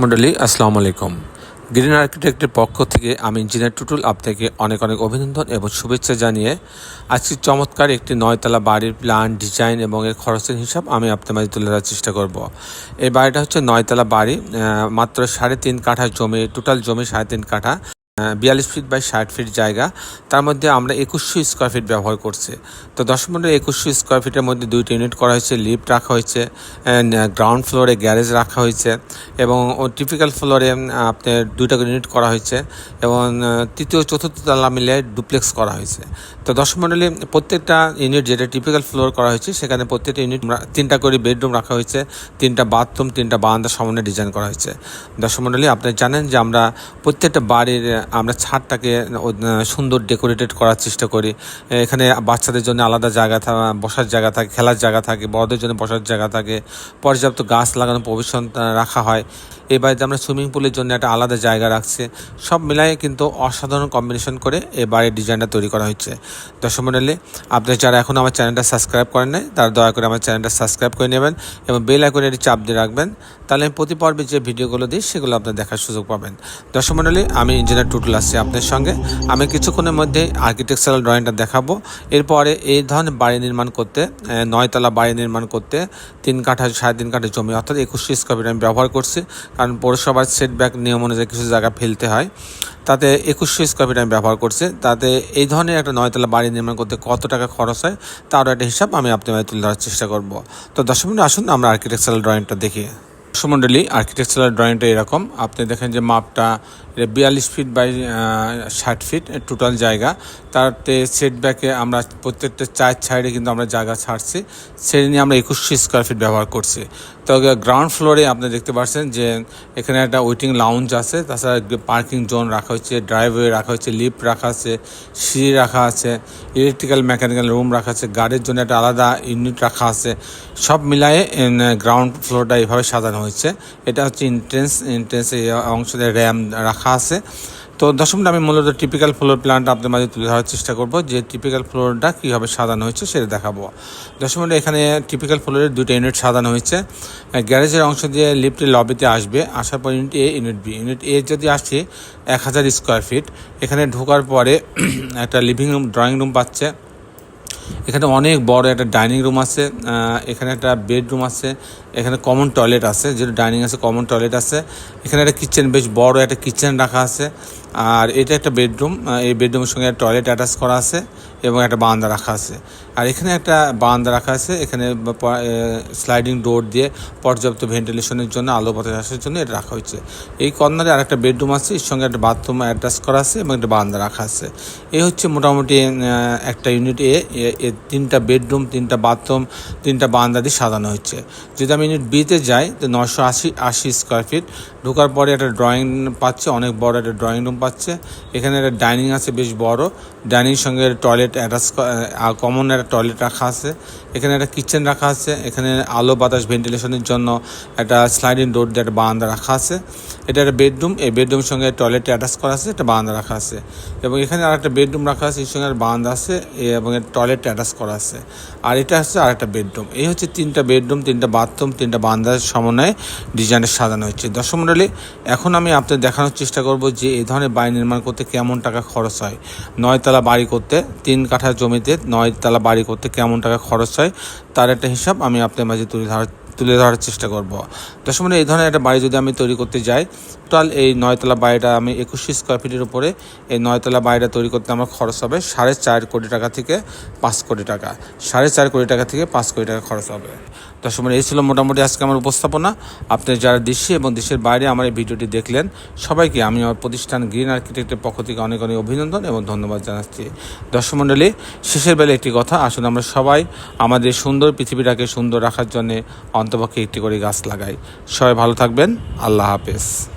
মন্ডলী, আসসালামু আলাইকুম। গ্রিন আর্কিটেক্টের পক্ষ থেকে আমি ইঞ্জিনিয়ার টুটুল আপনাকে অনেক অনেক অভিনন্দন এবং শুভেচ্ছা জানিয়ে আজকে চমৎকার একটি নয়তলা বাড়ির প্ল্যান ডিজাইন এবং এর খরচের হিসাব আমি আপনার মাঝে তুলে ধরার চেষ্টা করব। এই বাড়িটা হচ্ছে নয়তলা বাড়ি মাত্র সাড়ে তিন কাঠা জমি টোটাল জমি সাড়ে তিন কাঠা। বিয়াল্লিশ ফিট বাই ষাট ফিট জায়গা, তার মধ্যে আমরা একুশশো স্কোয়ার ফিট ব্যবহার করছি। তো দশ মিনিটের একুশশো স্কোয়ার ফিটের মধ্যে দুইটি ইউনিট করা হয়েছে লিফট রাখা হয়েছে গ্রাউন্ড ফ্লোরে গ্যারেজ রাখা হয়েছে, এবং টিপিক্যাল ফ্লোরে আপনার দুইটা ইউনিট করা হয়েছে, এবং তৃতীয় চতুর্থ তালা মিলে ডুপ্লেক্স করা হয়েছে। তো দশ মন্ডলী, প্রত্যেকটা ইউনিট যেটা টিপিক্যাল ফ্লোর করা হয়েছে, সেখানে প্রত্যেকটা ইউনিট তিনটা করে বেডরুম রাখা হয়েছে, তিনটা বাথরুম তিনটা বারান্দা সামনে ডিজাইন করা হয়েছে। দর্শক মন্ডলী, আপনি জানেন যে আমরা প্রত্যেকটা বাড়ির আমরা ছাদটাকে সুন্দর ডেকোরেটেড করার চেষ্টা করি। এখানে বাচ্চাদের জন্য আলাদা জায়গা বসার জায়গা থাকে, খেলার জায়গা থাকে, বড়দের জন্য বসার জায়গা থাকে। পর্যাপ্ত গাছ লাগানো প্রভিশন রাখা হয়। এই বাড়িতে আমরা সুইমিং পুলের জন্য একটা আলাদা জায়গা রাখছি। সব মিলাই কিন্তু অসাধারণ কম্বিনেশন করে এই বাড়ির ডিজাইনটা তৈরি করা হয়েছে। দর্শক মন্ডলী আপনারা যারা এখন আমার চ্যানেলটা সাবস্ক্রাইব করেন নাই, তারা দয়া করে আমার চ্যানেলটা সাবস্ক্রাইব করে নেবেন এবং বেল আইকনে এটি চাপ দিয়ে রাখবেন। তাহলে আমি প্রতি পর্বে যে ভিডিওগুলো দিই, সেগুলো আপনার দেখার সুযোগ পাবেন। দর্শক মন্ডলী, আমি ইঞ্জিনিয়ার টুটুল আসছি আপনার সঙ্গে। আমি কিছুক্ষণের মধ্যে আর্কিটেকচারাল ড্রয়িংটা দেখাবো। এরপরে এই ধরনের বাড়ি নির্মাণ করতে নয়তলা বাড়ি নির্মাণ করতে তিন কাঠা, সাড়ে তিন কাঠা জমি, অর্থাৎ একুশশো স্কোয়ার ফিট আমি ব্যবহার করছি। কারণ পৌরসভার সেটব্যাক নিয়ম অনুযায়ী কিছু জায়গা ফেলতে হয়। তাতে একুশশো স্কোয়ার ফিট আমি ব্যবহার করছি। তাতে এই ধরনের একটা নয়তলা বাড়ি নির্মাণ করতে কত টাকা খরচ হয়, তারও একটা হিসাব আমি আপনার তুলে ধরার চেষ্টা করব। তো দশ মিনিট আসুন আমরা আর্কিটেকচারাল ড্রয়িংটা দেখি। সুমন্ডলী আর্কিটেকচারাল ড্রয়িংটা এরকম। আপনি দেখেন যে মাপটা বিয়াল্লিশ ফিট বাই ষাট ফিট টোটাল জায়গা। তাতে সেটব্যাকে আমরা প্রত্যেকটা চার সাইডে কিন্তু আমরা জায়গা ছাড়ছি। সেটা নিয়ে আমরা একুশশো স্কোয়ার ফিট ব্যবহার করছি। তো গ্রাউন্ড ফ্লোরে আপনি দেখতে পাচ্ছেন যে এখানে একটা ওয়েটিং লাউঞ্জ আছে। তাছাড়া পার্কিং জোন রাখা হচ্ছে ড্রাইভওয়ে রাখা হচ্ছে লিফট রাখা আছে, সিঁড়ি রাখা আছে ইলেকট্রিক্যাল মেকানিক্যাল রুম রাখা আছে গাড়ির জন্য একটা আলাদা ইউনিট রাখা আছে। সব মিলায়ে গ্রাউন্ড ফ্লোরটা এইভাবে সাজানো হয়েছে। এটা হচ্ছে ইন্ট্রেন্স ইন্ট্রেন্স এই অংশ র্যাম রাখা আছে। তো দশমটা আমি মূলত টিপিক্যাল ফ্লোর প্ল্যানটা আপনাদের মাঝে তুলে ধরার চেষ্টা করব যে টিপিক্যাল ফ্লোরটা কীভাবে সাজানো হয়েছে সেটা দেখাবো। দশম এখানে টিপিক্যাল ফ্লোরের দুটো ইউনিট সাজানো হয়েছে। গ্যারেজের অংশ দিয়ে লিফটের লবিতে আসবে। আসার পর unit A unit B unit A যদি আসে, এক হাজার স্কোয়ার ফিট এখানে ঢোকার পরে একটা লিভিং রুম ড্রয়িং রুম পাচ্ছে। এখানে অনেক বড় একটা ডাইনিং রুম আছে এখানে একটা বেডরুম আছে, এখানে কমন টয়লেট আছে, যেটা ডাইনিং আছে, কমন টয়লেট আছে। এখানে একটা কিচেন, বেশ বড় একটা কিচেন রাখা আছে, আর এটা একটা বেডরুম এই বেডরুমের সঙ্গে টয়লেট অ্যাটাচ করা আছে। এবং একটা বারান্দা রাখা আছে। আর এখানে একটা বারান্দা রাখা আছে, এখানে স্লাইডিং ডোর দিয়ে পর্যাপ্ত ভেন্টিলেশনের জন্য, আলো বাতাস আসার জন্য এটা রাখা হয়েছে। এই কর্নারে আর একটা বেডরুম আছে, এর সঙ্গে একটা বাথরুম অ্যাটাচ করা আছে এবং একটা বারান্দা রাখা আছে। এই হচ্ছে মোটামুটি একটা ইউনিট এ তিনটা বেডরুম তিনটা বাথরুম তিনটা বারান্দা দিয়ে সাজানো হচ্ছে যদি আমি ইউনিট বিতে যাই, তো নশো আশি আশি স্কোয়ার ফিট ঢোকার পরে একটা ড্রয়িং পাচ্ছে, অনেক বড় একটা ড্রয়িং রুম পাচ্ছে। এখানে একটা ডাইনিং আছে, বেশ বড়। ডাইনিং সঙ্গে টয়লেট অ্যাটাচ কমন একটা টয়লেট রাখা আছে। এখানে একটা কিচেন রাখা আছে। এখানে আলো বাতাস ভেন্টিলেশনের জন্য একটা স্লাইডিং ডোর দিয়ে একটা বারান্দা রাখা আছে। এটা একটা বেডরুম এই বেডরুমের সঙ্গে টয়লেট অ্যাটাচ করা আছে, একটা বারান্দা রাখা আছে। এবং এখানে আর একটা বেডরুম রাখা আছে, এর সঙ্গে বারান্দা আছে এবং টয়লেট অ্যাটাচ করা আছে। আর এটা হচ্ছে আর একটা বেডরুম এই হচ্ছে তিনটা বেডরুম তিনটা বাথরুম তিনটা বারান্দার সমন্বয়ে ডিজাইনের সাজানো হচ্ছে দর্শক মণ্ডলী, এখন আমি আপনাদের দেখানোর চেষ্টা করব যে এই ধরনের বাড়ি নির্মাণ করতে কেমন টাকা খরচ হয়। নয়তলা বাড়ি করতে তিন কাঠা জমিতে নয় নয়তলা বাড়ি করতে কেমন টাকা খরচ হয়, তার একটা হিসাব আমি আপনার মাঝে তুলে ধরার তুলে ধরার চেষ্টা করব। দর্শক মণ্ডলী এই ধরনের একটা বাড়ি যদি আমি তৈরি করতে যাই টোটাল এই নয়তলা বাড়িটা আমি একুশশো স্কোয়ার ফিটের উপরে এই নয়তলা বাড়িটা তৈরি করতে আমার খরচ হবে সাড়ে চার কোটি টাকা থেকে পাঁচ কোটি টাকা। সাড়ে চার কোটি টাকা থেকে পাঁচ কোটি টাকা খরচ হবে। দর্শক মণ্ডলী, এই ছিল মোটামুটি আজকে আমার উপস্থাপনা। আপনি যারা দেশে এবং দেশের বাইরে আমার এই ভিডিওটি দেখলেন সবাইকে আমি আমার প্রতিষ্ঠান গ্রিন আর্কিটেক্টের পক্ষ থেকে অনেক অনেক অভিনন্দন এবং ধন্যবাদ জানাচ্ছি। দর্শক শেষের বেলা একটি কথা আসলে আমরা সবাই আমাদের সুন্দর পৃথিবীটাকে সুন্দর রাখার জন্য অন্তপক্ষে একটি করে গাছ লাগাই। সবাই ভালো থাকবেন। আল্লাহ হাফেজ।